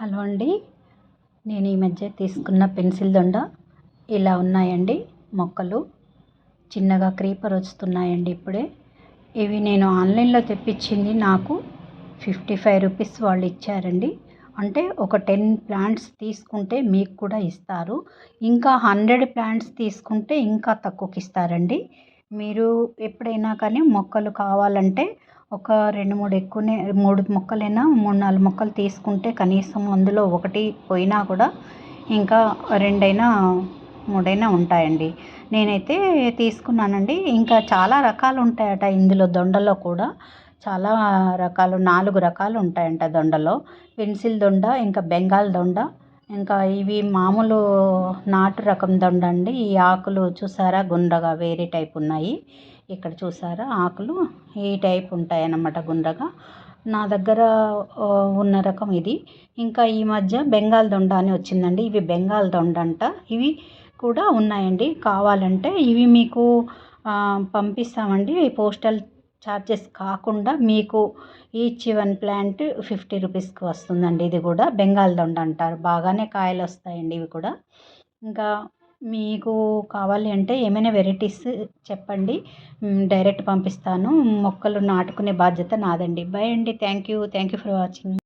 Hello అండి. నేను ఈ మధ్య తీసుకున్న పెన్సిల్ దొండ ఇలా ఉన్నాయండి మొక్కలు. చిన్నగా క్రీపర్ వస్తున్నాయండి ఇప్పుడే. ఇవి నేను ఆన్లైన్లో తెప్పించింది నాకు ఫిఫ్టీ ఫైవ్ రూపీస్ వాళ్ళు ఇచ్చారండి. అంటే ఒక టెన్ ప్లాంట్స్ తీసుకుంటే మీకు కూడా ఇస్తారు. ఇంకా హండ్రెడ్ ప్లాంట్స్ తీసుకుంటే ఇంకా తక్కువకి ఇస్తారండి. మీరు ఎప్పుడైనా కానీ మొక్కలు కావాలంటే ఒక రెండు మూడు ఎక్కువనే మూడు మొక్కలైనా మూడు నాలుగు మొక్కలు తీసుకుంటే కనీసం అందులో ఒకటి పోయినా కూడా ఇంకా రెండైనా మూడైనా ఉంటాయండి. నేనైతే తీసుకున్నానండి. ఇంకా చాలా రకాలు ఉంటాయట ఇందులో దొండలో కూడా. చాలా రకాలు నాలుగు రకాలు ఉంటాయంట దొండలో. పెన్సిల్ దొండ ఇంకా బెంగాల్ దొండ ఇంకా ఇవి మామూలు నాటు రకం దొండ అండి. ఈ ఆకులు చూసారా? గుండ్రగా వేరే టైప్ ఉన్నాయి. ఇక్కడ చూసారా? ఆకులు ఈ టైప్ ఉంటాయి అన్నమాట గుండ్రగా. నా దగ్గర ఉన్న రకం ఇది. ఇంకా ఈ మధ్య బెంగాల్ దొండ అని వచ్చిందండి. ఇవి బెంగాల్ దొండ అంట. ఇవి కూడా ఉన్నాయండి. కావాలంటే ఇవి మీకు పంపిస్తామండి. పోస్టల్ ఛార్జెస్ కాకుండా మీకు ఈచ్ వన్ ప్లాంట్ ఫిఫ్టీ రూపీస్కి వస్తుందండి. ఇది కూడా బెంగాల్ దొండ అంటారు. బాగానే కాయలు వస్తాయండి ఇవి కూడా. ఇంకా మీకు కావాలి అంటే ఏమైనా వెరైటీస్ చెప్పండి. డైరెక్ట్ పంపిస్తాను. మొక్కలు నాటుకునే బాధ్యత నాదండి. బై అండి. Thank you. Thank you for watching.